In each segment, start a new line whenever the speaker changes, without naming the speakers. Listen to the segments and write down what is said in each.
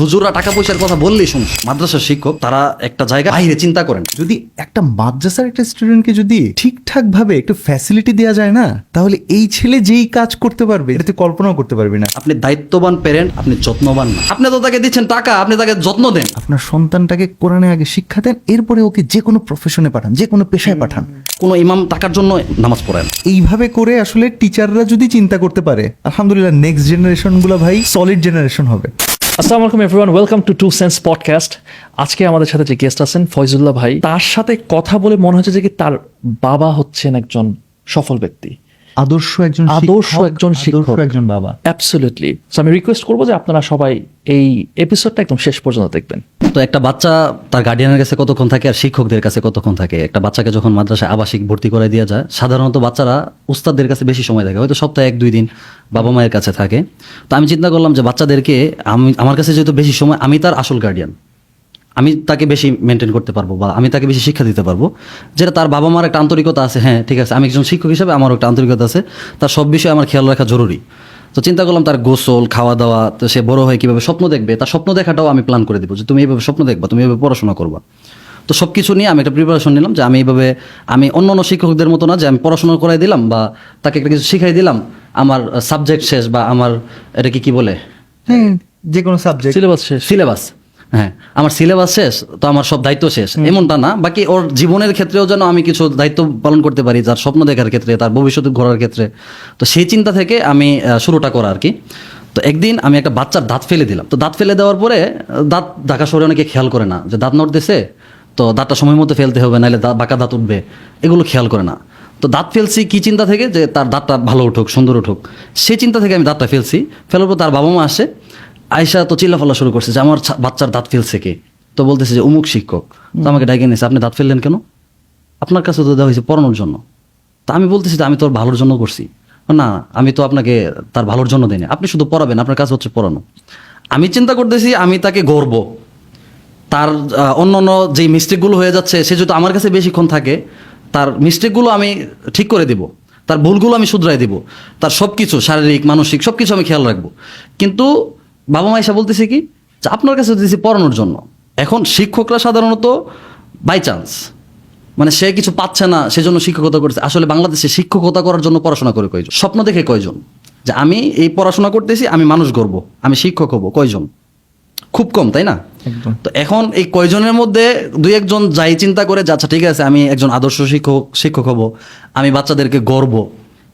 হুজুররা টাকা পয়সার কথা বললেই শুন মাদ্রাসার শিক্ষক তারা একটা জায়গা বাইরে চিন্তা করেন।
যদি একটা মাদ্রাসার একটা স্টুডেন্টকে যদি ঠিকঠাক ভাবে একটু ফ্যাসিলিটি দেওয়া যায় না তাহলে এই ছেলে যেই কাজ করতে পারবে এটা তুই কল্পনাও করতে পারবে না।
আপনি দায়িত্ববান প্যারেন্ট আপনি যত্নবান না। আপনি তো তাকে দিচ্ছেন টাকা আপনি তাকে যত্ন দেন।
আপনার সন্তানটাকে কোরআনে আগে শিক্ষা দেন এরপরে ওকে যে কোনো প্রফেশনে পাঠান যে কোনো পেশায় পাঠান।
কোনো ইমাম টাকার জন্য নামাজ পড়েন।
এইভাবে করে আসলে টিচাররা যদি চিন্তা করতে পারে আলহামদুলিল্লাহ নেক্সট জেনারেশনগুলো ভাই সলিড জেনারেশন হবে।
আসসালামু আলাইকুম everyone welcome to to sense podcast আজকে আমাদের সাথে যে গেস্ট আছেন ফয়জুল্লাহ ভাই, তার সাথে কথা বলে মনে হচ্ছে যে কি তার বাবা হচ্ছেন একজন সফল ব্যক্তি।
আদর্শ একজন
আদর্শ একজন শিক্ষক।
একজন বাবা।
অ্যাবসলিউটলি সো আমি রিকোয়েস্ট করব যে আপনারা সবাই এই এপিসোডটা একদম শেষ পর্যন্ত দেখবেন।
তো একটা বাচ্চা তার গার্ডিয়ানের কাছে কতক্ষণ থাকে আর শিক্ষকদের কাছে কতক্ষণ থাকে? একটা বাচ্চাকে যখন মাদ্রাসায় আবাসিক ভর্তি করে দেওয়া যায় সাধারণত বাচ্চারা উস্তাদদের কাছে বেশি সময় থাকে। হয়তো সপ্তাহে এক দুই দিন বাবা মায়ের কাছে থাকে। তো আমি চিন্তা করলাম যে বাচ্চাদেরকে আমি আমার কাছে যেহেতু বেশি সময় আমি তার আসল গার্ডিয়ান আমি তাকে বেশি মেনটেন করতে পারব বা আমি তাকে বেশি শিক্ষা দিতে পারব। যেটা তার বাবা মার একটা আন্তরিকতা আছে হ্যাঁ ঠিক আছে আমি একজন শিক্ষক হিসেবে আমারও একটা আন্তরিকতা আছে তার সব বিষয়ে আমার খেয়াল রাখা জরুরি। তো চিন্তা করলাম তার গোসল খাওয়া দাওয়া তো সে বড় হয়ে কীভাবে স্বপ্ন দেখবে তার স্বপ্ন দেখাটাও আমি প্ল্যান করে দেবো যে তুমি এইভাবে স্বপ্ন দেখবা তুমি এইভাবে পড়াশোনা করবা। তো সব কিছু নিয়ে আমি একটা প্রিপারেশন নিলাম যে আমি এইভাবে আমি অন্য অন্য শিক্ষকদের মতো না যে আমি পড়াশোনা করাই দিলাম বা তাকে একটা কিছু শিখাই দিলাম আমার সাবজেক্ট শেষ বা আমার এটা কি কি বলে?
হ্যাঁ যে কোনো সাবজেক্ট
সিলেবাস শেষ।
সিলেবাস হ্যাঁ আমার সিলেবাস শেষ তো আমার সব দায়িত্ব শেষ। এমনটা না বাকি ওর জীবনের ক্ষেত্রেও যেন আমি কিছু দায়িত্ব পালন করতে পারি যার স্বপ্ন দেখার ক্ষেত্রে তার ভবিষ্যতে ঘোরার ক্ষেত্রে। তো সেই চিন্তা থেকে আমি শুরুটা করা আর কি। তো একদিন আমি একটা বাচ্চার দাঁত ফেলে দিলাম। তো দাঁত ফেলে দেওয়ার পরে দাঁত ঢাকা শহরে অনেকে খেয়াল করে না যে দাঁত নড়তেছে তো দাঁতটা সময় মতো ফেলতে হবে নাহলে দাঁত বাঁকা দাঁত উঠবে। এগুলো খেয়াল করে না। তো দাঁত ফেলছি কি চিন্তা থেকে যে তার দাঁতটা ভালো উঠুক সুন্দর উঠুক। সেই চিন্তা থেকে আমি দাঁতটা ফেলছি। ফেলার পর তার বাবা মা আসে আয়সা তো চিল্লাফাল্লা শুরু করছে যে আমার বাচ্চার দাঁত ফেলছে কে? তো বলতেছে যে অমুক শিক্ষক। তো আমাকে ডাকে নিয়েছে আপনি দাঁত ফেললেন কেন? আপনার কাছে তো দেওয়া হয়েছে পড়ানোর জন্য। তা আমি বলতেছি যে, আমি তোর ভালোর জন্য করছি। না, আমি তো আপনাকে তার ভালোর জন্য দিইনি। আপনি শুধু পড়াবেন, আপনার কাছে হচ্ছে পড়ানো। আমি চিন্তা করতেছি, আমি তাকে গর্ব তার অন্য অন্য যেই মিস্টেকগুলো হয়ে যাচ্ছে, সে যদি আমার কাছে বেশিক্ষণ থাকে, তার মিস্টেকগুলো আমি ঠিক করে দিব। তার ভুলগুলো আমি শুধরাই দিব। তার সব কিছু শারীরিক, মানসিক সব কিছু আমি খেয়াল রাখব। কিন্তু বাবা মা এসে বলতেছে কি যে আপনার কাছে দিয়েছি পড়ানোর জন্য। এখন শিক্ষকরা সাধারণত বাই চান্স মানে সে কিছু পাচ্ছে না সেজন্য শিক্ষকতা করছে আসলে বাংলাদেশে শিক্ষকতা করার জন্য পড়াশোনা করে কয়জন? স্বপ্ন দেখে কয়জন? যে আমি এই পড়াশোনা করতেছি আমি মানুষ গর্ব আমি শিক্ষক হব কয়জন? খুব কম তাই না? তো এখন এই কয়জনের মধ্যে দুই একজন যাই চিন্তা করে যে আচ্ছা ঠিক আছে আমি একজন আদর্শ শিক্ষক শিক্ষক হব আমি বাচ্চাদেরকে গর্ব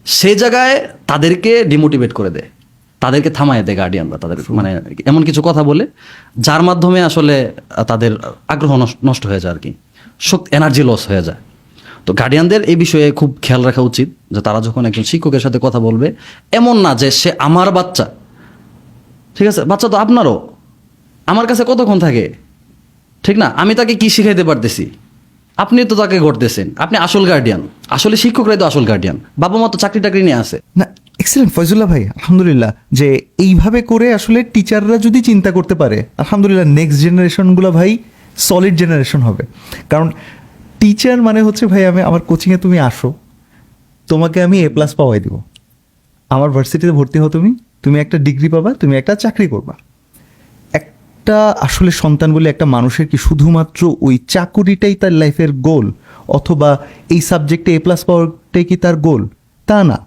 সেই জায়গায় তাদেরকে ডিমোটিভেট করে দেয়। তাদেরকে থামায় দেয় গার্ডিয়ানরা তাদের মানে এমন কিছু কথা বলে যার মাধ্যমে আসলে তাদের আগ্রহ নষ্ট- হয়ে যায় আর কি। শক্তি এনার্জি লস হয়ে যায়। তো গার্ডিয়ানদের এই বিষয়ে খুব খেয়াল রাখা উচিত যে তারা যখন একজন শিক্ষকের সাথে কথা বলবে এমন না যে সে আমার বাচ্চা। ঠিক আছে? বাচ্চা তো আপনারও। আমার কাছে কতক্ষণ থাকে? ঠিক না? আমি তাকে কি শিখাইতে পারতেছি? আপনি তো তাকে ঘটতেছেন। আপনি আসল গার্ডিয়ান আসলে শিক্ষকরাই তো আসল গার্ডিয়ান বাবা মা তো চাকরি টাকরি নিয়ে আসে
না এক্সেলেন্ট ফয়জুল্লাহ ভাই, আলহামদুলিল্লাহ। যে এইভাবে করে আসলে টিচাররা যদি চিন্তা করতে পারে, আলহামদুলিল্লাহ নেক্সট জেনারেশনগুলো ভাই সলিড জেনারেশন হবে। কারণ টিচার মানে হচ্ছে ভাই আমি, আমার কোচিংয়ে তুমি আসো, তোমাকে আমি এ প্লাস পাওয়াই দিব। আমার ভার্সিটিতে ভর্তি হও তুমি তুমি একটা ডিগ্রি পাবা, তুমি একটা চাকরি করবা। একটা আসলে সন্তান বলে একটা মানুষের কি শুধুমাত্র ওই চাকুরিটাই তার লাইফের গোল অথবা এই সাবজেক্টে এ প্লাস পাওয়াটাই কি তার গোল তা না।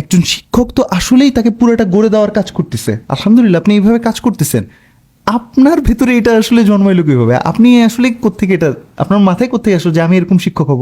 একজন শিক্ষক তো আসলেই তাকে পুরোটা গড়ে দেওয়ার কাজ করতেছে। আলহামদুলিল্লাহ, আপনি এইভাবে কাজ করতেছেন। আপনার ভেতরে এটা আসলে জন্মাইলো কীভাবে? আপনি আসলে কোথেকে এটা, আপনার মাথায় কোথেকে আসলো যে আমি এরকম শিক্ষক হব?